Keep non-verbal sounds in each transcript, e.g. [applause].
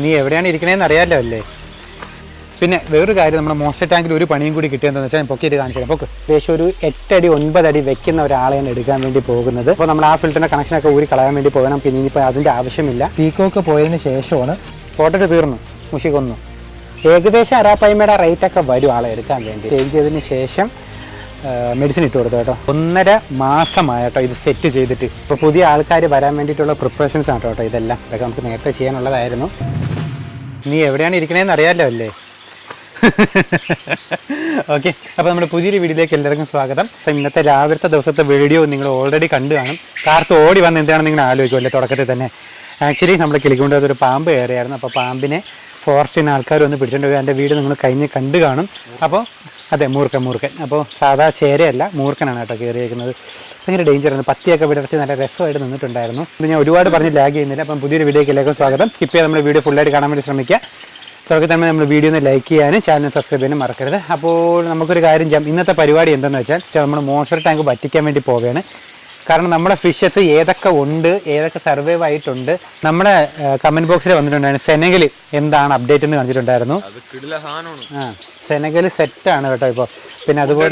നീ എവിടെയാണ് ഇരിക്കണേന്ന് അറിയാലോ അല്ലേ? പിന്നെ വേറൊരു കാര്യം നമ്മുടെ മോസ്റ്റർ ടാങ്കിൽ ഒരു പണിയും കൂടി കിട്ടിയെന്ന് വെച്ചാൽ പൊക്കിയിട്ട് കാണിച്ചു തരാം പൊക്ക്. ഏകദേശം ഒരു എട്ടടി ഒൻപതടി അടി വെക്കുന്ന ഒരാളെയാണ് എടുക്കാൻ വേണ്ടി പോകുന്നത്. അപ്പോൾ നമ്മൾ ആ ഫിൽറ്ററിന്റെ കണക്ഷനൊക്കെ ഊരി കളയാൻ വേണ്ടി പോകണം. പിന്നെ ഇനിയിപ്പോൾ അതിന്റെ ആവശ്യമില്ല. പീക്കോക്ക് പോയതിന് ശേഷമാണ് ഫോട്ടോ തീർന്നു. മുഷി കൊന്നു. ഏകദേശം അരാപ്പയ്മയുടെ റേറ്റ് ഒക്കെ വരും ആളെ എടുക്കാൻ വേണ്ടി. ചേഞ്ച് ചെയ്തതിന് ശേഷം മെഡിസിൻ ഇട്ട് കൊടുത്തു കേട്ടോ. ഒന്നര മാസമായ കേട്ടോ ഇത് സെറ്റ് ചെയ്തിട്ട്. ഇപ്പോൾ പുതിയ ആൾക്കാർ വരാൻ വേണ്ടിയിട്ടുള്ള പ്രിപ്പറേഷൻസ് ആണ് കേട്ടോ ഇതെല്ലാം. ഇതൊക്കെ നമുക്ക് നേരത്തെ ചെയ്യാനുള്ളതായിരുന്നു. നീ എവിടെയാണ് ഇരിക്കണേന്ന് അറിയാമല്ലോ അല്ലേ? ഓക്കെ അപ്പോൾ നമ്മുടെ പുതിയൊരു വീഡിയോയിലേക്ക് എല്ലാവർക്കും സ്വാഗതം. അപ്പോൾ ഇന്നത്തെ രാവിലത്തെ ദിവസത്തെ വീഡിയോ നിങ്ങൾ ഓൾറെഡി കണ്ടു കാണും. കാർത്ത് ഓടി വന്ന് എന്താണെന്ന് നിങ്ങൾ ആലോചിക്കുമല്ലേ തുടക്കത്തിൽ തന്നെ? ആക്ച്വലി നമ്മൾ കിളികൊണ്ട് ഒരു പാമ്പ് കയറിയായിരുന്നു. അപ്പോൾ പാമ്പിനെ ഫോറസ്റ്റിന് ആൾക്കാർ വന്ന് പിടിച്ചിട്ടുണ്ട് എന്റെ വീട് നിങ്ങൾ കഴിഞ്ഞ് കണ്ടു കാണും. അപ്പോൾ അതെ മൂർക്കൻ മൂർക്കൻ അപ്പോൾ സാധാ ചേരയല്ല മൂർക്കനാണ് കേട്ടോ കയറിയേക്കുന്നത്. ഭയങ്കര ഡേഞ്ചറാണ് പത്തിയൊക്കെ വിടർത്തി നല്ല രസമായിട്ട് നിന്നിട്ടുണ്ടായിരുന്നു. ഇത് ഞാൻ ഒരുപാട് പറഞ്ഞ് ലാഗ് ചെയ്യുന്നില്ല. അപ്പം പുതിയൊരു വീഡിയോയ്ക്ക് എല്ലാവർക്കും സ്വാഗതം. സ്കിപ്പ് നമ്മൾ നമ്മുടെ വീഡിയോ ഫുള്ളായിട്ട് കാണാൻ വേണ്ടി ശ്രമിക്കുക. തുടക്കം തന്നെ നമ്മൾ വീഡിയോ ഒന്ന് ലൈക്ക് ചെയ്യാനും ചാനൽ സബ്സ്ക്രൈബ് ചെയ്യാനും മറക്കരുത്. അപ്പോൾ നമുക്കൊരു കാര്യം ചെയ്യാം. ഇന്നത്തെ പരിപാടി എന്താണെന്ന് വെച്ചാൽ നമ്മൾ മോസ്റ്റർ ടാങ്ക് പറ്റിക്കാൻ വേണ്ടി പോവുകയാണ്. കാരണം നമ്മുടെ ഫിഷസ് ഏതൊക്കെ ഉണ്ട് ഏതൊക്കെ സർവൈവ് ആയിട്ടുണ്ട് നമ്മുടെ കമന്റ് ബോക്സിൽ വന്നിട്ടുണ്ടായിരുന്നു. സെനഗൽ എന്താണ് അപ്ഡേറ്റ് എന്ന് കാണിച്ചിട്ടുണ്ടായിരുന്നു. അത് സെറ്റ് ആണ് ആ സെനഗൽ സെറ്റാണ് കേട്ടോ ഇപ്പോൾ പിന്നെ അതുപോലെ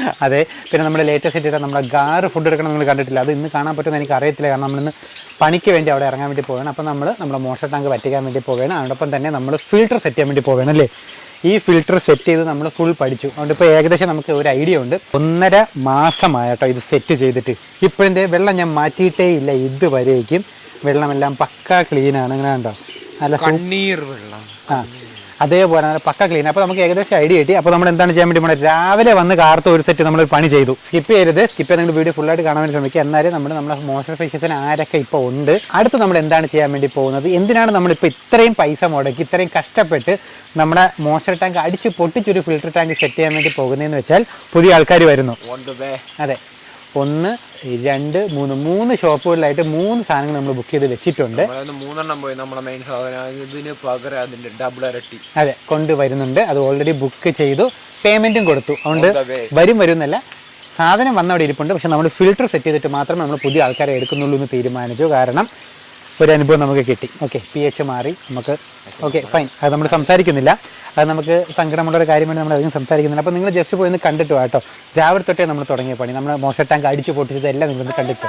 [laughs] അതെ പിന്നെ നമ്മുടെ ലേറ്റസ്റ്റ് ആയിട്ട് നമ്മുടെ ഗാറ് ഫുഡ് എടുക്കണം നിങ്ങൾ കണ്ടിട്ടില്ല. അത് ഇന്ന് കാണാൻ പറ്റുമെന്ന് എനിക്ക് അറിയത്തില്ല. കാരണം നമ്മളിന്ന് പണിക്ക് വേണ്ടി അവിടെ ഇറങ്ങാൻ വേണ്ടി പോവാണ് അപ്പോൾ നമ്മൾ നമ്മുടെ മോഷർ ടാങ്ക് പറ്റിക്കാൻ വേണ്ടി പോവുകയാണ്. അതോടൊപ്പം തന്നെ നമ്മൾ ഫിൽട്ടർ സെറ്റ് ചെയ്യാൻ വേണ്ടി പോവുകയാണ് അല്ലേ? ഈ ഫിൽറ്റർ സെറ്റ് ചെയ്ത് നമ്മൾ ഫുൾ പഠിച്ചു. അതുകൊണ്ട് ഇപ്പോൾ ഏകദേശം നമുക്ക് ഒരു ഐഡിയ ഉണ്ട്. ഒന്നര മാസമായിട്ടോ ഇത് സെറ്റ് ചെയ്തിട്ട്. ഇപ്പോഴത്തെ വെള്ളം ഞാൻ മാറ്റിയിട്ടേ ഇല്ല. ഇതുവരേക്കും വെള്ളമെല്ലാം പക്ക ക്ലീനാണ് അങ്ങനെ ഉണ്ടോ നല്ല കണ്ണീർ വെള്ളം. ആ. അതേപോലെ നല്ല പക്ക ക്ലീൻ അപ്പോൾ നമുക്ക് ഏകദേശം ഐഡിയ കിട്ടി. അപ്പോൾ നമ്മൾ എന്താണ് ചെയ്യാൻ വേണ്ടി പോണത് രാവിലെ വന്ന് കാർത്ത ഒരു സെറ്റ് നമ്മൾ പണി ചെയ്തു. സ്കിപ്പ് ചെയ്യരുത്. സ്കിപ്പ് ചെയ്ത് നിങ്ങൾ വീഡിയോ ഫുള്ളായിട്ട് കാണാൻ വേണ്ടി ശ്രമിക്കുക. എന്നാലും നമ്മൾ നമ്മുടെ മോശം ഫേഷ്യസിന് ആരൊക്കെ ഇപ്പോൾ ഉണ്ട്? അടുത്ത് നമ്മൾ എന്താണ് ചെയ്യാൻ വേണ്ടി പോകുന്നത്? എന്തിനാണ് നമ്മളിപ്പോൾ ഇത്രയും പൈസ മുടക്കി ഇത്രയും കഷ്ടപ്പെട്ട് നമ്മുടെ മോസ്റ്റർ ടാങ്ക് അടിച്ച് പൊട്ടിച്ചൊരു ഫിൽറ്റർ ടാങ്ക് സെറ്റ് ചെയ്യാൻ വേണ്ടി പോകുന്നതെന്ന് വെച്ചാൽ പുതിയ ആൾക്കാർ വരുന്നു? അതെ. ഒന്ന് രണ്ട് മൂന്ന് മൂന്ന് ഷോപ്പുകളിലായിട്ട് മൂന്ന് സാധനങ്ങൾ നമ്മൾ ബുക്ക് ചെയ്ത് വെച്ചിട്ടുണ്ട്. മൂന്നെണ്ണം പോയി നമ്മുടെ മെയിൻ ഇതിന് പകരം അതിന്റെ ഡബിൾ ഇരട്ടി. അതെ കൊണ്ടുവരുന്നുണ്ട് അത് ഓൾറെഡി ബുക്ക് ചെയ്തു. പേയ്മെന്റും കൊടുത്തു. അതുകൊണ്ട്. വരും വരും എന്നല്ല. സാധനം വന്നവിടെ ഇരിപ്പുണ്ട്. പക്ഷെ നമ്മൾ ഫിൽട്ടർ സെറ്റ് ചെയ്തിട്ട് മാത്രമേ നമ്മൾ പുതിയ ആൾക്കാരെ എടുക്കുന്നുള്ളൂ എന്ന് തീരുമാനിച്ചു. കാരണം ഒരു അനുഭവം നമുക്ക് കിട്ടി. ഓക്കെ പി എച്ച് മാറി നമുക്ക് ഓക്കെ ഫൈൻ അത് നമ്മൾ സംസാരിക്കുന്നില്ല. അത് നമുക്ക് സങ്കടമുള്ള ഒരു കാര്യമാണ് നമ്മൾ അധികം സംസാരിക്കുന്നില്ല. അപ്പോൾ നിങ്ങൾ ജസ്റ്റ് പോയി ഒന്ന് കണ്ടിട്ട് കേട്ടോ. രാവിലെ തൊട്ടേ നമ്മൾ തുടങ്ങിയ പണി. നമ്മൾ മോശം ടാങ്ക് അടിച്ചു പൊട്ടിച്ചത് നിങ്ങൾ കണ്ടിട്ട്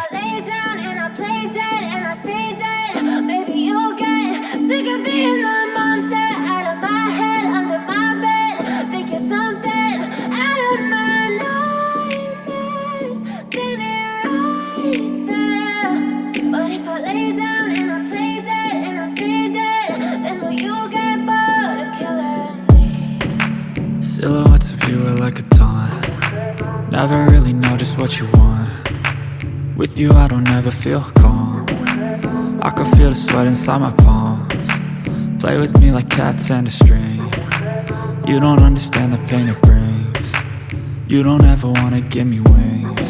Never really know just what you want. With you, I don't ever feel calm. I can feel the sweat inside my palms. Play with me like cats and a string. You don't understand the pain it brings. You don't ever wanna give me wings.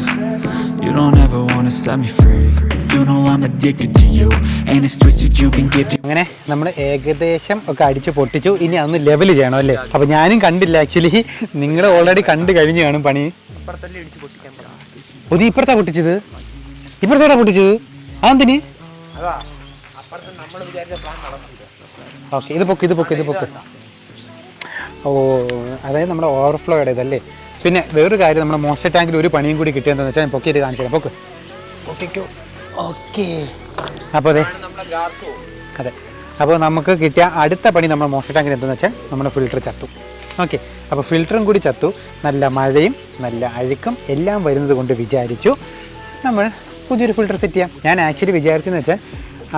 You don't ever wanna set me free. You know I'm addicted to you, and it's twisted. You've been gifted. അങ്ങനെ നമ്മൾ ഏകദേശം ഒക്കെ അടിച്ച് പൊട്ടിച്ചു ഇനി അതൊന്ന് level ചെയ്യണം അല്ലേ അപ്പോൾ ഞാനും കണ്ടില്ല ആക്ച്വലി നിങ്ങൾ ഓൾറെഡി കണ്ടു കഴിഞ്ഞു കാണും പണി അപ്പുറത്തല്ലേ ഇടിച്ച് പൊട്ടിക്കാൻ പറ പുതിയ ഇപ്പുറത്താ പൊട്ടിച്ചത്? ഇപ്പുറത്തോടാ പൊട്ടിച്ചത്? അതെന്തിന്? അതാ അപ്പുറത്ത് നമ്മൾ വിചാരിച്ച പ്ലാൻ നടന്നില്ല. ഓക്കെ ഇത് പൊക്ക് ഇത് പൊക്ക് ഇത് പൊക്ക്. ഓ അതായത് നമ്മുടെ ഓവർഫ്ലോ ഇടയതല്ലേ പിന്നെ വേറൊരു കാര്യം നമ്മുടെ മോസ്റ്റർ ടാങ്കിൽ ഒരു പണിയും കൂടി കിട്ടിയെന്ന് വെച്ചാൽ പൊക്കിയിട്ട് കാണിച്ചു തരാം പൊക്ക്. പൊക്കിക്കോ. ഓക്കെ. അപ്പോൾ അതെ. അതെ. അപ്പോൾ നമുക്ക് കിട്ടിയ അടുത്ത പണി നമ്മുടെ മോസ്റ്റർ ടാങ്കിൽ എന്തെന്ന് വെച്ചാൽ നമ്മുടെ ഫിൽറ്റർ ചത്തു. ഓക്കെ. അപ്പോൾ ഫിൽറ്ററും കൂടി ചത്തു. നല്ല മഴയും നല്ല അഴുക്കും എല്ലാം വരുന്നത് കൊണ്ട് വിചാരിച്ചു നമ്മൾ പുതിയൊരു ഫിൽറ്റർ സെറ്റ് ചെയ്യാം. ഞാൻ ആക്ച്വലി വിചാരിച്ചെന്ന് വെച്ചാൽ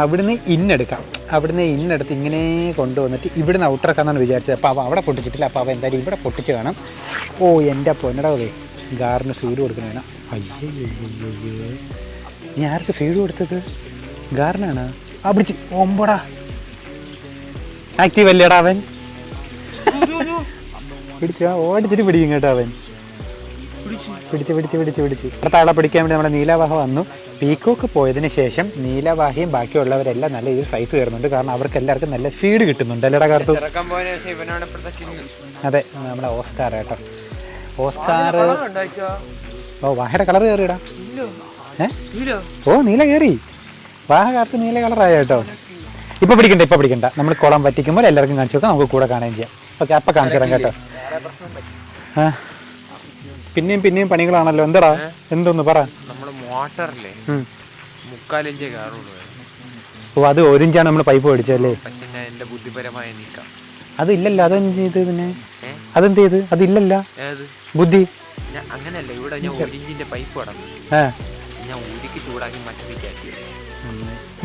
അവിടുന്ന് ഇന്നെടുക്കാം അവിടുന്ന് ഇന്നെടുത്ത് ഇങ്ങനെ കൊണ്ടുവന്നിട്ട് ഇവിടുന്ന് ഔട്ടറക്കാന്നാണ് വിചാരിച്ചത്. അപ്പോൾ അവ അവിടെ പൊട്ടിച്ചിട്ടില്ല. അപ്പോൾ അവ എന്തായാലും ഇവിടെ പൊട്ടിച്ച് കാണാം. ഓ എന്റെ പൊന്നടവേ. ഗാറിന് ഫീഡ് കൊടുക്കണം വേണം. അയ്യോ നീ ആർക്ക് ഫീഡ് കൊടുത്തത്? ഗാറിനാണ്? ആ പിടിച്ച്. ഒമ്പടാ ആക്റ്റീവ് അല്ലേടാ അവൻ? പിടിച്ച ഓടിച്ചിട്ട് പിടിക്കും കേട്ടോ അവൻ. പിടിച്ച് പിടിച്ച് പിടിച്ച് പിടിച്ച്. അടുത്ത ആളെ പിടിക്കാൻ വേണ്ടി നമ്മുടെ നീലവാഹ വന്നു. പീക്കോക്ക് പോയതിന് ശേഷം നീലവാഹിയും ബാക്കിയുള്ളവരെല്ലാം നല്ല രീതിയിൽ സൈസ് കയറുന്നുണ്ട്. കാരണം അവർക്ക് എല്ലാവർക്കും നല്ല ഫീഡ് കിട്ടുന്നുണ്ട് അല്ലേടാ കാർത്തു? അതെ നമ്മുടെ ഓസ്കാർ കേട്ടോ. ഓസ്കാർ ഓ വാഹയുടെ കളർ കയറിയിടാ. ഇല്ലോ. ഓ നീല കയറി. വാഹ കാർത്ത് നീല കളറായ കേട്ടോ? ഇപ്പൊ പിടിക്കണ്ട ഇപ്പൊ പിടിക്കണ്ട. നമ്മൾ കുളം പറ്റിക്കുമ്പോൾ എല്ലാവർക്കും കാണിച്ചു നോക്കാം നമുക്ക് കൂടെ കാണുകയും ചെയ്യാം. ഓക്കെ അപ്പൊ കാണിച്ചു തരാം കേട്ടോ. പിന്നെയും പിന്നെയും പണികളാണല്ലോ. എന്താടാ? എന്തൊന്ന് പറ. നമ്മൾ മോട്ടറില്ലേ. മുക്കാലിഞ്ചേ കയറുള്ളൂ ഓ അത് ഒരു ഇഞ്ചാണ് നമ്മൾ പൈപ്പ് മേടിച്ചല്ലേ എന്റെ ബുദ്ധിപരമായ നീക്കം. അതില്ലല്ലോ അതെന്ത് ചെയ്ത് പിന്നെ? അതെന്ത് ചെയ്ത്? അതില്ലല്ല ബുദ്ധി. അങ്ങനല്ല ഇവിടെ ഞാൻ ഒരിഞ്ചിന്റെ പൈപ്പ് കടന്നു. ഞാൻ ഉരുക്കി ചൂടാക്കി മറ്റേ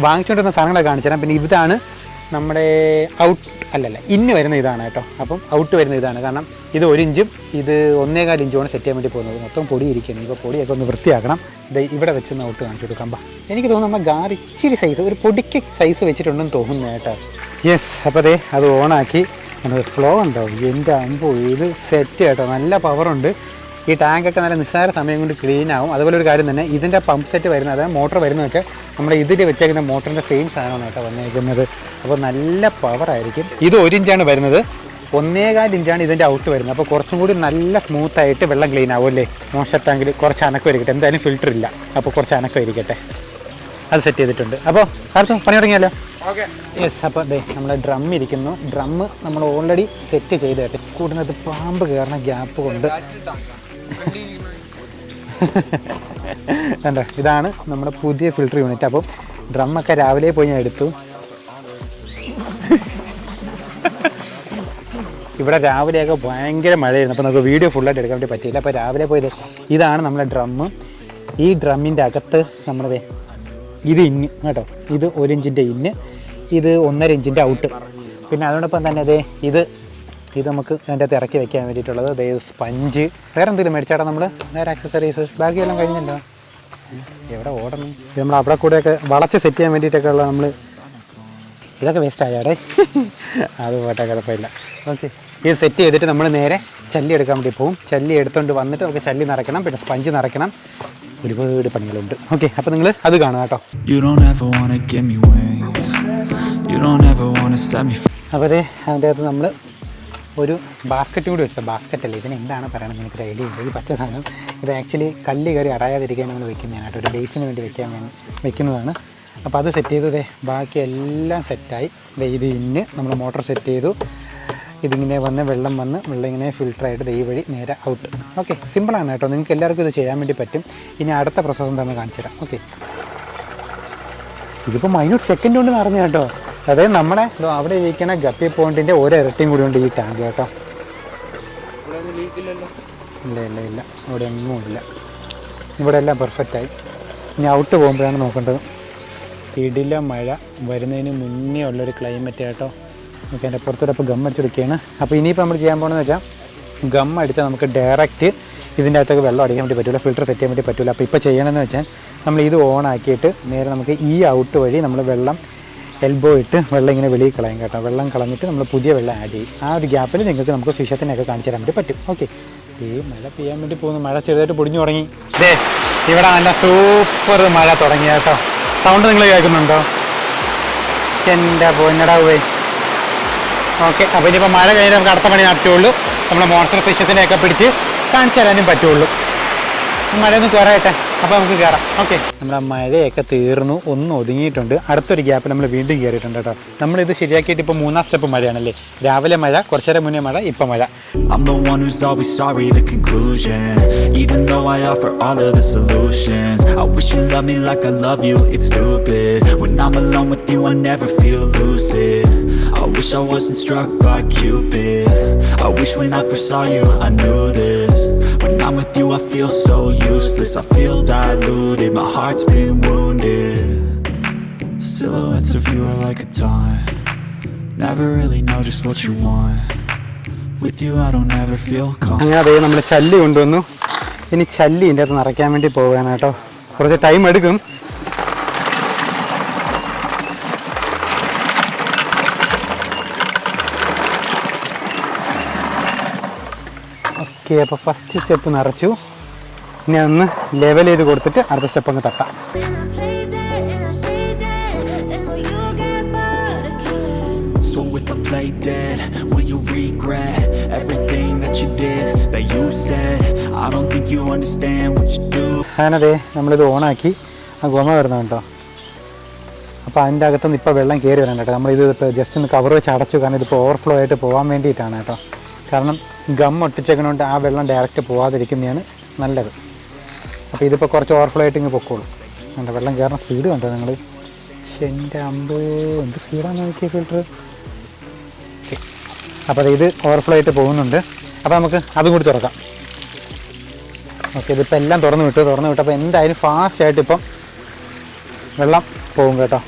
വാങ്ങിച്ചുകൊണ്ടിരുന്ന സാധനങ്ങളെ കാണിച്ചു തരാം. പിന്നെ ഇതാണ് നമ്മുടെ ഔട്ട് അല്ലല്ല ഇന്ന് വരുന്ന ഇതാണ് കേട്ടോ. അപ്പം ഔട്ട് വരുന്ന ഇതാണ്. കാരണം ഇത് ഒരു ഇഞ്ചും ഇത് ഒന്നേകാൽ ഇഞ്ചുമാണ് സെറ്റ് ചെയ്യാൻ വേണ്ടി പോകുന്നത്. മൊത്തം പൊടി ഇരിക്കുന്നത് ഇപ്പോൾ പൊടിയൊക്കെ ഒന്ന് വൃത്തിയാക്കണം. ഇത് ഇവിടെ വെച്ച് ഔട്ട് കാണിച്ചു കൊടുക്കാം എനിക്ക് തോന്നുന്നു നമ്മൾ ഗാർ ഇച്ചിരി സൈസ് ഒരു പൊടിക്ക് സൈസ് വെച്ചിട്ടുണ്ടെന്ന് തോന്നുന്നു കേട്ടോ. യെസ് അപ്പോൾ അതെ അത് ഓണാക്കി ഫ്ലോ ഉണ്ടാവും എന്റെ അമ്പോ ഇത് സെറ്റ് കേട്ടോ. നല്ല പവറുണ്ട് ഈ ടാങ്കൊക്കെ നല്ല നിസ്സാര സമയം കൊണ്ട് ക്ലീൻ ആവും. അതുപോലെ ഒരു കാര്യം തന്നെ ഇതിന്റെ പമ്പ് സെറ്റ് വരുന്നത് മോട്ടർ വരുന്നത് വെച്ചാൽ നമ്മൾ ഇതിൽ വെച്ചേക്കുന്ന മോട്ടറിന്റെ സെയിം സാധനമാണ് കേട്ടോ വന്നേക്കുന്നത്. അപ്പോൾ നല്ല പവറായിരിക്കും ഇത് ഒരു ഇഞ്ചാണ് വരുന്നത്. ഒന്നേകാൽ ഇഞ്ചാണ് ഇതിന്റെ ഔട്ട് വരുന്നത്. അപ്പോൾ കുറച്ചും കൂടി നല്ല സ്മൂത്തായിട്ട് വെള്ളം ക്ലീൻ ആവുമല്ലേ അല്ലേ? മോശർ ടാങ്കിൽ കുറച്ച് അനക്കം ഇരിക്കട്ടെ. എന്തായാലും ഫിൽറ്റർ ഇല്ല. അപ്പോൾ കുറച്ച് അനക്കം ഇരിക്കട്ടെ. അത് സെറ്റ് ചെയ്തിട്ടുണ്ട്. അപ്പോൾ ആർക്കും പണി തുടങ്ങിയാലോ ഓക്കെ. യെസ് അപ്പോൾ അതെ നമ്മളെ ഡ്രം ഇരിക്കുന്നു. ഡ്രം നമ്മൾ ഓൾറെഡി സെറ്റ് ചെയ്തിട്ട് കൂടുന്നത് പാമ്പ് കയറുന്ന ഗ്യാപ്പ് കൊണ്ട്. [laughs] കണ്ടോ ഇതാണ് നമ്മുടെ പുതിയ ഫിൽട്ടർ യൂണിറ്റ് അപ്പം ഡ്രമ്മൊക്കെ രാവിലെ പോയി ഞാൻ എടുത്തു. [laughs] ഇവിടെ രാവിലെയൊക്കെ ഭയങ്കര മഴയായിരുന്നു. അപ്പോൾ നമുക്ക് വീഡിയോ ഫുള്ളായിട്ട് എടുക്കാൻ വേണ്ടി പറ്റിയില്ല. അപ്പോൾ രാവിലെ പോയത് ഇതാണ് നമ്മുടെ ഡ്രമ്മ് ഈ ഡ്രമ്മിന്റെ അകത്ത് നമ്മുടെ ഇത് ഇന്ന് കേട്ടോ ഇത് ഒരു ഇഞ്ചിന്റെ ഇന്ന് ഇത് ഒന്നര ഇഞ്ചിന്റെ ഔട്ട് പിന്നെ അതോടൊപ്പം തന്നെ അതെ ഇത് ഇത് നമുക്ക് അതിന്റെ അകത്ത് ഇറക്കി വെക്കാൻ വേണ്ടിയിട്ടുള്ളത്. ദേ സ്പഞ്ച്. വേറെ എന്തെങ്കിലും മേടിച്ചാടാ നമ്മൾ വേറെ ആക്സസറീസ് ബാക്കി എല്ലാം കഴിഞ്ഞല്ലോ? എവിടെ ഓടണം? ഇത് നമ്മൾ അവിടെ കൂടെയൊക്കെ വളച്ച് സെറ്റ് ചെയ്യാൻ വേണ്ടിയിട്ടൊക്കെ ഉള്ള നമ്മൾ ഇതൊക്കെ വേസ്റ്റ് ആയാടേ. [laughs] അത് പോട്ടെ കുഴപ്പമില്ല. ഓക്കെ ഇത് സെറ്റ് ചെയ്തിട്ട് നമ്മൾ നേരെ ചല്ലി എടുക്കാൻ വേണ്ടി പോകും ചല്ലി എടുത്തുകൊണ്ട് വന്നിട്ട് നമുക്ക് ചല്ലി നിറയ്ക്കണം പിന്നെ സ്പഞ്ച് നിറയ്ക്കണം. ഒരുപാട് പണികളുണ്ട്. ഓക്കെ അപ്പോൾ നിങ്ങൾ അത് കാണുക കേട്ടോ. അപ്പോൾ അതെ അതിന്റെ അകത്ത് നമ്മൾ ഒരു ബാസ്ക്കറ്റ് കൂടി വെച്ചത് ബാസ്ക്കറ്റ് അല്ലേ? ഇതിന് എന്താണ് പറയണത്? എനിക്കൊരു ഐഡിയ ഉണ്ട്. ഈ പച്ച സാധനം ഇത് ആക്ച്വലി കല്ല് കയറി അടയാതിരിക്കാൻ നമ്മൾ വെക്കുന്നതാണ് കേട്ടോ. ഒരു ബേസിന് വേണ്ടി വെക്കാൻ വെക്കുന്നതാണ്. അപ്പോൾ അത് സെറ്റ് ചെയ്തു ദേ ബാക്കി എല്ലാം സെറ്റായി ഇത് ഇന്ന് നമ്മൾ മോട്ടോർ സെറ്റ് ചെയ്തു. ഇതിങ്ങനെ വന്ന് വെള്ളം വന്ന് വെള്ളം ഇങ്ങനെ ഫിൽട്ടറായിട്ട് ദൈ വഴി നേരെ ഔട്ട് ഓക്കെ സിമ്പിളാണ് കേട്ടോ. നിങ്ങൾക്ക് എല്ലാവർക്കും ഇത് ചെയ്യാൻ വേണ്ടി പറ്റും. ഇനി അടുത്ത പ്രോസസ്സ് എന്താണെന്ന് കാണിച്ചു തരാം ഓക്കെ ഇതിപ്പോൾ മൈന്യൂട്ട് സെക്കൻഡ് കൊണ്ട് നിറഞ്ഞു കേട്ടോ. അതായത് നമ്മുടെ അവിടെ ഇരിക്കുന്ന ഗപ്പി പോയിന്റിന്റെ ഒരു ഇരട്ടിയും കൂടി ഉണ്ട് ഈ ടാങ്ക് കേട്ടോ. ഇല്ല ഇല്ല ഇല്ല. ഇവിടെ ഒന്നും ഇല്ല. ഇവിടെ എല്ലാം പെർഫെക്റ്റ് ആയി. ഇനി ഔട്ട് പോകുമ്പോഴാണ് നോക്കേണ്ടത്. ഇടില മഴ വരുന്നതിന് മുന്നേ ഉള്ളൊരു ക്ലൈമറ്റ് കേട്ടോ നമുക്ക് അതിന്റെ പുറത്തൂടെ ഇപ്പോൾ ഗം അടിച്ചെടുക്കുകയാണ്. അപ്പോൾ ഇനിയിപ്പോൾ നമ്മൾ ചെയ്യാൻ പോകണമെന്ന് വെച്ചാൽ ഗം അടിച്ചാൽ നമുക്ക് ഡയറക്റ്റ് ഇതിന്റെ അകത്തൊക്കെ വെള്ളം അടിക്കാൻ വേണ്ടി പറ്റില്ല ഫിൽറ്റർ സെറ്റ് ചെയ്യാൻ വേണ്ടി പറ്റില്ല അപ്പോൾ ഇപ്പോൾ ചെയ്യണമെന്ന് വെച്ചാൽ നമ്മൾ ഇത് ഓൺ ആക്കിയിട്ട് നേരെ നമുക്ക് ഈ ഔട്ട് വഴി നമ്മൾ വെള്ളം എൽബോ ഇട്ട് വെള്ളം ഇങ്ങനെ വെളിയിൽ കളയും കേട്ടോ. വെള്ളം കളഞ്ഞിട്ട് നമ്മൾ പുതിയ വെള്ളം ആഡ് ചെയ്യും. ആ ഒരു ഗ്യാപ്പിൽ നിങ്ങൾക്ക് നമുക്ക് ഫിഷത്തിനൊക്കെ കാണിച്ചു തരാൻ വേണ്ടി പറ്റും. ഓക്കെ ഈ മഴ പെയ്യാൻ വേണ്ടി പോകുന്നു. മഴ ചെറുതായിട്ട് പൊടിഞ്ഞു തുടങ്ങി. ദേ ഇവിടെ നല്ല സൂപ്പർ മഴ തുടങ്ങി കേട്ടോ. സൗണ്ട് നിങ്ങൾ കേൾക്കുന്നുണ്ടോ? എന്റെ പൊന്നടാ പോയി ഓക്കെ അപ്പോൾ ഇനിയിപ്പോൾ മഴ കഴിഞ്ഞ് നമുക്ക് അടുത്ത പണി നടത്തുള്ളൂ നമ്മൾ മോൺസ്റ്റർ ഫിഷസിനെയൊക്കെ പിടിച്ച് കാണിച്ചു തരാനും പറ്റുള്ളൂ. മഴയൊന്ന് കയറട്ടെ അപ്പോൾ നമുക്ക് കയറാം ഓക്കെ നമ്മുടെ മഴയൊക്കെ തീർന്നു ഒന്ന് ഒതുങ്ങിയിട്ടുണ്ട് അടുത്തൊരു ഗ്യാപ്പ് നമ്മൾ വീണ്ടും കയറിയിട്ടുണ്ട് കേട്ടോ നമ്മളിത് ശരിയാക്കിയിട്ട് ഇപ്പോൾ മൂന്നാം സ്റ്റെപ്പ് മഴയാണല്ലേ രാവിലെ മഴ കുറച്ചു നേരം മുന്നേ മഴ ഇപ്പം മഴ I'm the one who's always sorry, the conclusion. Even though I offer all of the solutions, I wish you loved me like I love you, it's stupid. When I'm alone with you, I never feel lucid. I wish I wasn't struck by Cupid. I wish when I first saw you, I knew this. I'm with you, I feel so useless. I feel diluted, my heart's been wounded. Silhouettes of you are like a taunt. Never really know just what you want. With you, I don't ever feel calm. അങ്ങനെ അതേ ചല്ലി കൊണ്ടുവന്നു ഇനി ചല്ലി ഇതിന്റെ അകത്ത് നിറയ്ക്കാൻ വേണ്ടി പോവുകയാണ് കേട്ടോ കുറച്ച് ടൈം എടുക്കും ഓക്കെ അപ്പോൾ ഫസ്റ്റ് സ്റ്റെപ്പ് നിറച്ചു ഇനി ഒന്ന് ലെവൽ ചെയ്ത് കൊടുത്തിട്ട് അടുത്ത സ്റ്റെപ്പ് അങ്ങ് തട്ടാം? So if I play dead, will you regret everything that you did, that you said? I don't think you understand what you do. അങ്ങനതെ നമ്മളിത് ഓണാക്കി ആ ഗുമ വരുന്നത് കേട്ടോ അപ്പോൾ അതിന്റെ അകത്തുനിന്ന് ഇപ്പോൾ വെള്ളം കയറി വരാൻ കേട്ടോ നമ്മളിത് ജസ്റ്റ് ഒന്ന് കവർ വെച്ച് അടച്ചു കാരണം ഇതിപ്പോൾ ഓവർഫ്ലോ ആയിട്ട് പോകാൻ വേണ്ടിയിട്ടാണ് കേട്ടോ കാരണം ഗം ഒട്ടിച്ചേക്കണോണ്ട് ആ വെള്ളം ഡയറക്റ്റ് പോവാതിരിക്കുന്നതാണ് നല്ലത്. അപ്പോൾ ഇതിപ്പോൾ കുറച്ച് ഓവർഫ്ലോ ആയിട്ട് ഇങ്ങ് പൊക്കോളൂ. എന്താ വെള്ളം കയറുന്ന സ്പീഡ് കണ്ടോ നിങ്ങൾ എന്റെ അമ്പ് എന്ത് സ്പീഡാണ് നോക്കിയ ഫിൽറ്റർ അപ്പോൾ ഇത് ഓവർഫ്ലോ ആയിട്ട് പോകുന്നുണ്ട്. അപ്പോൾ നമുക്ക് അതും കൂടി തുറക്കാം. ഓക്കെ ഇതിപ്പോൾ എല്ലാം തുറന്നു വിട്ടു. തുറന്നു വിട്ടപ്പോൾ എന്തായാലും ഫാസ്റ്റായിട്ട് ഇപ്പം വെള്ളം പോകും കേട്ടോ.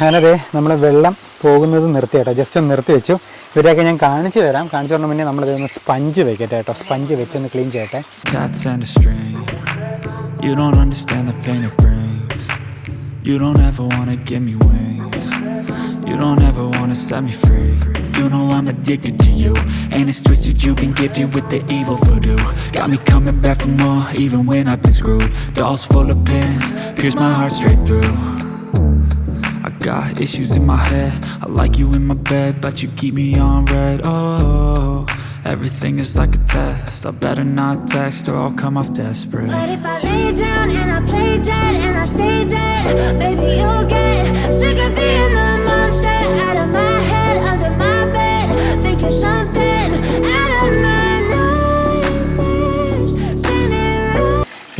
ഞാനതേ നമ്മൾ വെള്ളം പോകുന്നത് നിർത്തി കേട്ടോ ജസ്റ്റ് ഒന്ന് നിർത്തി വെച്ചു ഇവരെയൊക്കെ ഞാൻ കാണിച്ചു തരാം കാണിച്ചു തരണ മുന്നേ നമ്മളിത് ഒന്ന് സ്പഞ്ച് വെക്കട്ടെ കേട്ടോ സ്പഞ്ച് വെച്ചൊന്ന് ക്ലീൻ ചെയ്യട്ടെ. You don't understand the pain it brings. You don't ever wanna give me wings. You don't ever wanna set me free. You know I'm addicted to you. And it's twisted, you've been gifted with the evil voodoo. Got me coming back for more, even when I've been screwed. Dolls full of pins, pierce my heart straight through. Got issues in my head. I like you in my bed, but you keep me on red. Oh, everything is like a test. I better not text or I'll come off desperate. But if I lay down and I play dead and I stay dead, baby, you'll get sick of being the monster out of my head, under my bed. Thinking something out of my nightmares.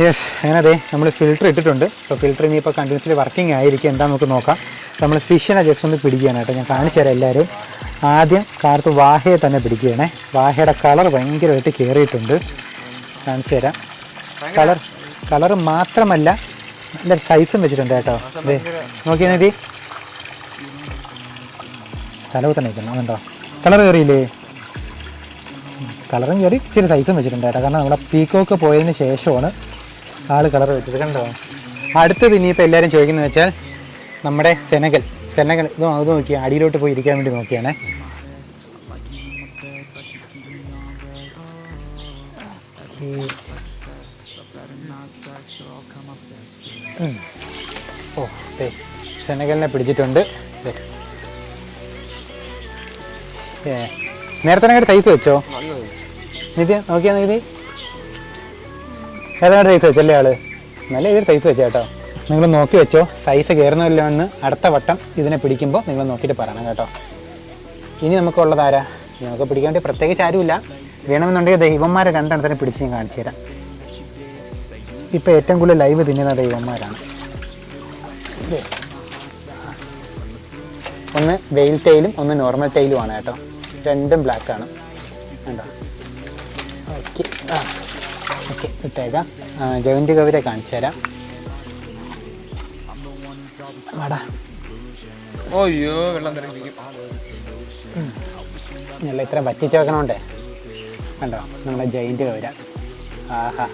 Yes അങ്ങനെ അതെ നമ്മൾ filter ഇട്ടിട്ടുണ്ട് അപ്പോൾ filter ഇനിയിപ്പോൾ continuously working ആയിരിക്കും എന്താ നമുക്ക് നോക്കാം നമ്മൾ ഫിഷിനെ ജസ്റ്റ് ഒന്ന് പിടിക്കുകയാണ് കേട്ടോ. ഞാൻ കാണിച്ചു തരാം എല്ലാവരും ആദ്യം കാർത്ത് വാഹയെ തന്നെ പിടിക്കുകയാണേ. വാഹയുടെ കളർ ഭയങ്കരമായിട്ട് കയറിയിട്ടുണ്ട് കാണിച്ചു തരാം. കളർ കളർ മാത്രമല്ല നല്ല സൈസും വെച്ചിട്ടുണ്ട് കേട്ടോ. അതെ നോക്കിയാൽ മതി തലവ് തന്നെ അതുണ്ടോ കളർ കയറിയില്ലേ കളറും കയറി ഇച്ചിരി സൈസും വെച്ചിട്ടുണ്ട് കേട്ടോ. കാരണം നമ്മുടെ പീക്കോക്ക് പോയതിന് ശേഷമാണ് ആൾ കളർ വെച്ചത്. കണ്ടോ? അടുത്തത് ഇനിയിപ്പോൾ എല്ലാവരും ചോദിക്കുന്നത് വെച്ചാൽ നമ്മുടെ സെനഗൽ സെനഗൽ ഇത് അത് നോക്കി അടിയിലോട്ട് പോയി ഇരിക്കാൻ വേണ്ടി നോക്കിയാണേ. ഓ സെനകലിനെ പിടിച്ചിട്ടുണ്ട്. നേരത്തെ അങ്ങോട്ട് സൈസ് വെച്ചോ? നിത്യ നോക്കിയാ നിധി? നേരത്തെ സൈസ് വെച്ചല്ലേ ആൾ? നല്ല ഇതിൽ സൈസ് വെച്ച കേട്ടോ നിങ്ങൾ നോക്കി വെച്ചോ. സൈസ് കയറുന്നില്ല എന്ന് അടുത്ത വട്ടം ഇതിനെ പിടിക്കുമ്പോൾ നിങ്ങൾ നോക്കിയിട്ട് പറയണം കേട്ടോ. ഇനി നമുക്കുള്ളതാരാ നമുക്ക് പിടിക്കാൻ വേണ്ടി പ്രത്യേകിച്ച് ആരുമില്ല. വേണമെന്നുണ്ടെങ്കിൽ ദൈവന്മാരെ രണ്ടെണ്ണത്തിനെ പിടിച്ച് ഞാൻ കാണിച്ചു തരാം. ഇപ്പോൾ ഏറ്റവും കൂടുതൽ ലൈവ് തിന്നുന്ന ദൈവന്മാരാണ്. ഒന്ന് വെയിൽ ടൈലും ഒന്ന് നോർമൽ ടൈലുമാണ് കേട്ടോ. രണ്ടും ബ്ലാക്ക് ആണ്. കണ്ടോ? ഓക്കെ ആ. ഓക്കെ ഇട്ടേക്കാം. ജോയിന്റ് കവരെ കാണിച്ചു തരാം. വാടാ. ഓയ്യോ വെള്ളം തിരക്കിരിക്കും ഞങ്ങൾ ഇത്ര വറ്റിച്ച് വെക്കണോണ്ടേ. കണ്ടോ നമ്മുടെ ജയിന്റ് കവര. ആഹാ.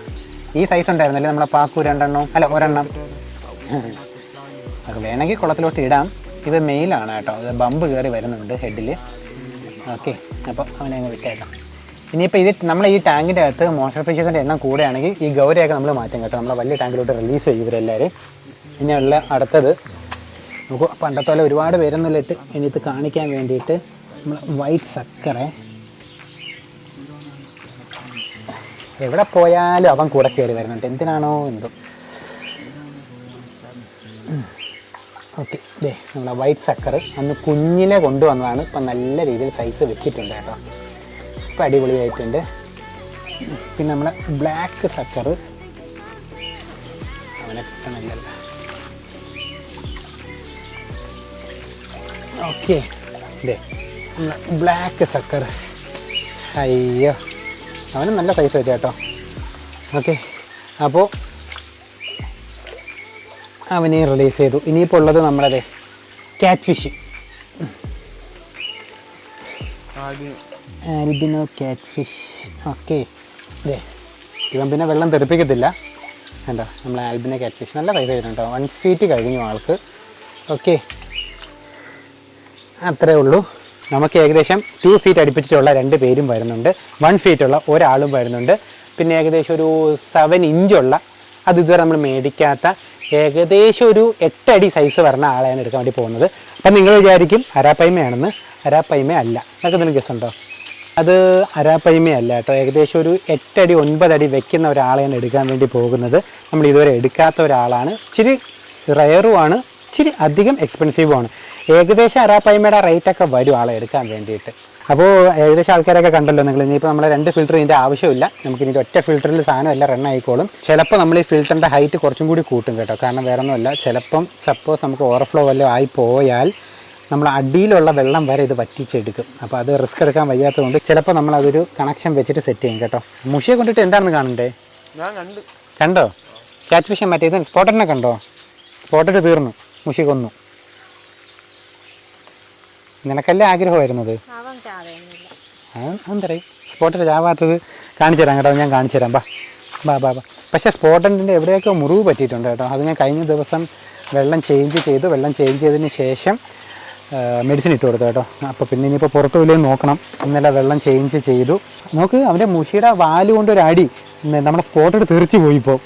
ഈ സൈസ് ഉണ്ടായിരുന്നല്ലേ നമ്മുടെ പാക്കു രണ്ടെണ്ണം അല്ല ഒരെണ്ണം. അത് വേണമെങ്കിൽ കുളത്തിലോട്ട് ഇടാം. ഇത് മെയിലാണ് കേട്ടോ. ഇത് ബമ്പ് കയറി വരുന്നുണ്ട് ഹെഡിൽ ഓക്കെ അപ്പോൾ അവനെ അങ്ങ് വിട്ടേക്കാം. ഇനിയിപ്പോൾ ഇത് നമ്മൾ ഈ ടാങ്കിന്റെ അകത്ത് മോഷൻ ഫിഷസിന്റെ എണ്ണം കൂടുകയാണെങ്കിൽ ഈ ഗൗരയൊക്കെ നമ്മൾ മാറ്റും കേട്ടോ. നമ്മളെ വലിയ ടാങ്കിലോട്ട് റിലീസ് ചെയ്യും ഇവരെല്ലാവരും ഇനിയുള്ള അടുത്തത് നമുക്ക് പണ്ടത്തെ പോലെ ഒരുപാട് പേരൊന്നും ഇട്ട് ഇത് കാണിക്കാൻ വേണ്ടിയിട്ട് നമ്മൾ വൈറ്റ് സക്കറെ. എവിടെ പോയാലും അവൻ കൂടെ കയറി വരുന്നുണ്ട്. എന്തിനാണോ എന്തോ. ഓക്കെ ദേ നമ്മളെ വൈറ്റ് സക്കർ അന്ന് കുഞ്ഞിനെ കൊണ്ടുവന്നതാണ്. ഇപ്പം നല്ല രീതിയിൽ സൈസ് വെച്ചിട്ടുണ്ട് കേട്ടോ. ഇപ്പം അടിപൊളിയായിട്ടുണ്ട്. പിന്നെ നമ്മുടെ ബ്ലാക്ക് സക്കർ അവനെ കിട്ടണില്ലല്ലോ ഓക്കെ ഇതേ ബ്ലാക്ക് സക്കർ അയ്യോ. അവന് നല്ല സൈസ് വെച്ച കേട്ടോ. ഓക്കെ അപ്പോൾ അവനെ റിലീസ് ചെയ്തു. ഇനിയിപ്പോൾ ഉള്ളത് നമ്മളതെ catfish albino catfish okay ഇതേ ഇവൻ പിന്നെ വെള്ളം തെറിപ്പിക്കത്തില്ല. കണ്ടോ? നമ്മൾ ആൽബിനോ ക്യാറ്റ് ഫിഷ് നല്ല പൈസ വരുന്നുണ്ടോ വൺ ഫീറ്റ് കഴിഞ്ഞു ആൾക്ക്. ഓക്കെ അത്രേ ഉള്ളൂ. നമുക്ക് ഏകദേശം ടു ഫീറ്റ് അടുപ്പിച്ചിട്ടുള്ള രണ്ട് പേരും വരുന്നുണ്ട്. വൺ ഫീറ്റുള്ള ഒരാളും വരുന്നുണ്ട്. പിന്നെ ഏകദേശം ഒരു സെവൻ ഇഞ്ചുള്ള അത് ഇതുവരെ നമ്മൾ മേടിക്കാത്ത ഏകദേശം ഒരു എട്ടടി സൈസ് വരുന്ന ആളെയാണ് എടുക്കാൻ വേണ്ടി പോകുന്നത്. അപ്പം നിങ്ങൾ വിചാരിക്കും അരാപ്പൈമയാണെന്ന് അരാപ്പൈമ അല്ല. നിങ്ങൾക്ക് എന്തെങ്കിലും ഗസ് അത് അരാപ്പൈമ അല്ല കേട്ടോ. ഏകദേശം ഒരു എട്ടടി ഒൻപതടി വെക്കുന്ന ഒരാളെയാണ് എടുക്കാൻ വേണ്ടി പോകുന്നത്. നമ്മൾ ഇതുവരെ എടുക്കാത്ത ഒരാളാണ്. ഇച്ചിരി റയറുമാണ് ഇച്ചിരി അധികം എക്സ്പെൻസീവുമാണ് ഏകദേശം അരാപ്പൈമയുടെ റേറ്റ് ഒക്കെ വരും ആളെ എടുക്കാൻ വേണ്ടിയിട്ട്. അപ്പോൾ ഏകദേശം ആൾക്കാരൊക്കെ കണ്ടല്ലോ നിങ്ങൾ ഇനിയിപ്പോൾ നമ്മളെ രണ്ട് ഫിൽറ്റർ ഇതിന്റെ ആവശ്യമില്ല. നമുക്ക് ഇതിന്റെ ഒറ്റ ഫിൽറ്ററിൽ സാധനം എല്ലാം റൺ ആയിക്കോളും. ചിലപ്പോൾ നമ്മൾ ഈ ഫിൽറ്ററിന്റെ ഹൈറ്റ് കുറച്ചും കൂടി കൂട്ടും കേട്ടോ. കാരണം വേറെ ഒന്നുമല്ല ചിലപ്പം സപ്പോസ് നമുക്ക് ഓവർഫ്ലോ വല്ലതും ആയി പോയാൽ നമ്മൾ അടിയിലുള്ള വെള്ളം വരെ ഇത് വറ്റിച്ചെടുക്കും. അപ്പോൾ അത് റിസ്ക് എടുക്കാൻ വയ്യാത്തതുകൊണ്ട് ചിലപ്പോൾ നമ്മൾ അതൊരു കണക്ഷൻ വെച്ചിട്ട് സെറ്റ് ചെയ്യും കേട്ടോ. മുഷിയെ കൊണ്ടിട്ട് എന്താണെന്ന് കാണണ്ടേ? കണ്ട്. ക്യാറ്റ് ഫിഷൻ മറ്റേ സ്പോട്ടറിനെ കണ്ടോ? സ്പോട്ടർ തീർന്നു മുഷി കൊന്നു. നിനക്കല്ലേ ആഗ്രഹമായിരുന്നത് അവൻ സ്പോട്ട് ചാവാത്തത് കാണിച്ചു തരാം കേട്ടോ ഞാൻ കാണിച്ചു തരാം. ബാ ബാ ബാ ബാ. പക്ഷേ സ്പോട്ടന്റെ എവിടെയൊക്കെ മുറിവ് പറ്റിയിട്ടുണ്ട് കേട്ടോ. അത് ഞാൻ കഴിഞ്ഞ ദിവസം വെള്ളം ചേഞ്ച് ചെയ്തു. വെള്ളം ചേഞ്ച് ചെയ്തതിന് ശേഷം മെഡിസിൻ ഇട്ട് കൊടുത്തു കേട്ടോ. അപ്പോൾ പിന്നെ ഇനിയിപ്പോൾ പുറത്തു പോയി നോക്കണം. ഇന്നലെ വെള്ളം ചേഞ്ച് ചെയ്തു. നോക്ക് അവന്റെ മുഷിയുടെ വാൽ കൊണ്ടൊരു അടി. നമ്മുടെ സ്പോട്ടിട്ട് തെറിച്ച് പോയി ഇപ്പോൾ.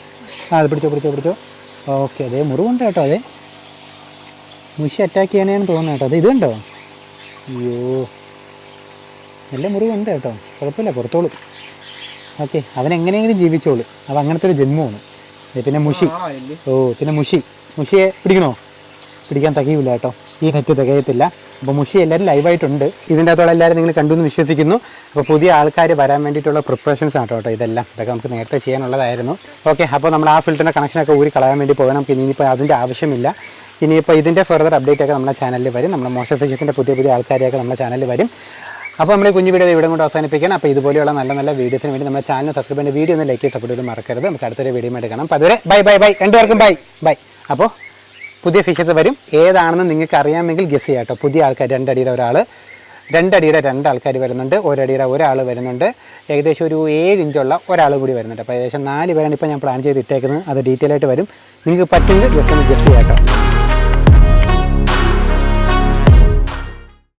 ആ അത് പിടിച്ചോ പിടിച്ചോ പിടിച്ചോ. ഓക്കെ അതെ മുറിവുണ്ട് കേട്ടോ അതെ. മുഷി അറ്റാക്ക് ചെയ്യാനാണ് തോന്നുന്നത് കേട്ടോ. അത് ഇതുണ്ടോ? അയ്യോ. നല്ല മുറിവുണ്ട് കേട്ടോ. കുഴപ്പമില്ല പുറത്തോളും. ഓക്കെ അവനെങ്ങനെയെങ്കിലും ജീവിച്ചോളൂ. അവ അങ്ങനത്തെ ഒരു ജന്മമാണ് പിന്നെ മുഷി. ഓ പിന്നെ മുഷി. മുഷിയെ പിടിക്കണോ? പിടിക്കാൻ തികയില്ല കേട്ടോ. ഈ നെറ്റ് തികയത്തില്ല. അപ്പോൾ മുഷി എല്ലാവരും ലൈവായിട്ടുണ്ട് ഇതിന്റെ അകത്തോളം എല്ലാവരും നിങ്ങൾ കണ്ടു എന്ന് വിശ്വസിക്കുന്നു. അപ്പോൾ പുതിയ ആൾക്കാർ വരാൻ വേണ്ടിയിട്ടുള്ള പ്രിപ്പറേഷൻസ് ആണ് കേട്ടോ ഇതെല്ലാം. ഇതൊക്കെ നമുക്ക് നേരത്തെ ചെയ്യാനുള്ളതായിരുന്നു. ഓക്കെ അപ്പോൾ നമ്മൾ ആ ഫിൽറ്ററിന്റെ കണക്ഷനൊക്കെ ഊരി കളയാൻ വേണ്ടി പോകണം. നമുക്ക് ഇനിയിപ്പോൾ അതിന്റെ ആവശ്യമില്ല. ഇനിയിപ്പോൾ ഇതിന്റെ ഫെർദർ അപ്ഡേറ്റ് ഒക്കെ നമ്മുടെ ചാനലിൽ വരും. നമ്മുടെ മോശ സെക്ഷന്റെ പുതിയ പുതിയ ആൾക്കാരെയൊക്കെ നമ്മുടെ ചാനലിൽ വരും. അപ്പോൾ നമ്മൾ കുഞ്ഞു വീഡിയോ ഇവിടെ കൊണ്ട് അവസാനിപ്പിക്കണം അപ്പോൾ ഇതുപോലെയുള്ള നല്ല നല്ല വീഡിയോസിന് വേണ്ടി നമ്മുടെ ചാനൽ സബ്സ്ക്രൈബ് ചെയ്യേണ്ട വീഡിയോ ഒന്ന് ലൈക്ക് ചെയ്ത് സപ്പോർട്ട് ചെയ്ത് മറക്കരുത്. നമുക്ക് അടുത്തൊരു വീഡിയോ എടുക്കണം അപ്പോൾ അതുവരെ ബൈ ബൈ ബൈ രണ്ടുപേർക്കും ബൈ ബൈ അപ്പോൾ പുതിയ ഫിഷസ് വരും. ഏതാണെന്ന് നിങ്ങൾക്ക് അറിയാമെങ്കിൽ ഗസ് ചെയ്യാം കേട്ടോ. പുതിയ ആൾക്കാർ രണ്ടടിയുടെ ഒരാൾ രണ്ടടിയുടെ രണ്ട് ആൾക്കാർ വരുന്നുണ്ട്. ഒരടിയുടെ ഒരാൾ വരുന്നുണ്ട്. ഏകദേശം ഒരു ഏഴ് ഇഞ്ചുള്ള ഒരാൾ കൂടി വരുന്നുണ്ട്. അപ്പോൾ ഏകദേശം നാല് പേരാണ് ഇപ്പോൾ ഞാൻ പ്ലാൻ ചെയ്ത് ഇട്ടേക്കുന്നത്. അത് ഡീറ്റെയിൽ ആയിട്ട് വരും. നിങ്ങൾക്ക് പറ്റുമെങ്കിൽ ജസ്റ്റ് ഒന്ന് ഗസ് ചെയ്യാം കേട്ടോ.